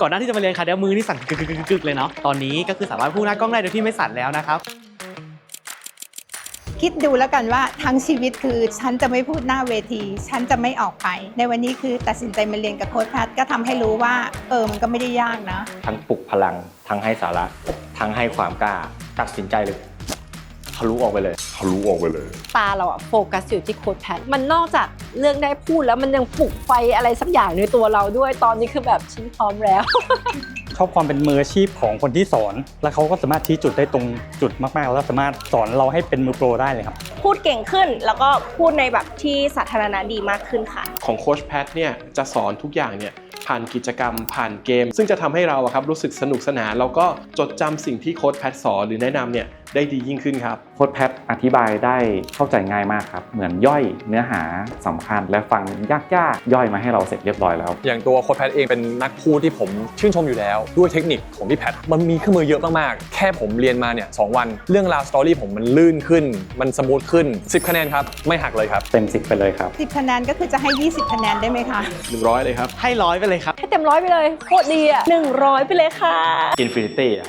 ก่อนหน้าที่จะมาเรียนคาเดลมือนี่สั่นกึกกึกกึกกึกเลยเนาะ ตอนนี้ก็คือสามารถพูดหน้ากล้องได้โดยที่ไม่สั่นแล้วนะครับ คิดดูแล้วกันว่าทั้งชีวิตคือฉันจะไม่พูดหน้าเวที ฉันจะไม่ออกไป ในวันนี้คือตัดสินใจมาเรียนกับโค้ชแพทย์ก็ทำให้รู้ว่า เออมันก็ไม่ได้ยากนะ ทั้งปลุกพลัง ทั้งให้สาระ ทั้งให้ความกล้า ตัดสินใจเลย ทะลุออกไปเลย ทะลุออกไปเลย ตาเราอะโฟกัสอยู่ที่โค้ดแพทมันนอกจากเรื่องได้พูดแล้วมันยังปลุกไฟอะไรสักอย่างในตัวเราด้วยตอนนี้คือแบบฉันพร้อมแล้ว ชอบความเป็นมืออาชีพของคนที่สอน และเขาก็สามารถชี้จุดได้ตรงจุดมากๆ แล้วสามารถสอนเราให้เป็นมือโปรได้เลยครับ พูดเก่งขึ้นแล้วก็พูดในแบบที่สาธารณะดีมากขึ้นค่ะ ของโค้ชแพทเนี่ยจะสอนทุกอย่างเนี่ยผ่านกิจกรรมผ่านเกม ซึ่งจะทำให้เราอะครับรู้สึกสนุกสนานแล้วก็จดจำสิ่งที่โค้ชแพทสอนหรือแนะนำเนี่ย ได้ดียิ่งขึ้นครับ โค้ดแพทอธิบายได้เข้าใจง่ายมากครับ เหมือนย่อยเนื้อหาสำคัญและฟังยากๆย่อยมาให้เราเสร็จเรียบร้อยแล้ว อย่างตัวโค้ชแพทเองเป็นนักพูดที่ผมชื่นชมอยู่แล้ว ด้วยเทคนิคของพี่แพทมันมีเครื่องมือเยอะมากๆ แค่ผมเรียนมาเนี่ยสองวัน เรื่องราวสตอรี่ผมมันลื่นขึ้น มันสมูทขึ้น 10 คะแนนครับ ไม่หักเลยครับ เต็มสิบไปเลยครับ 10 คะแนนก็คือจะให้ 20 คะแนนได้ไหมคะ100 เลยครับ ให้ร้อยไปเลยครับ ให้เต็มร้อยไปเลยโคตรดีอะ100 ไปเลยค่ะ Infinity อะ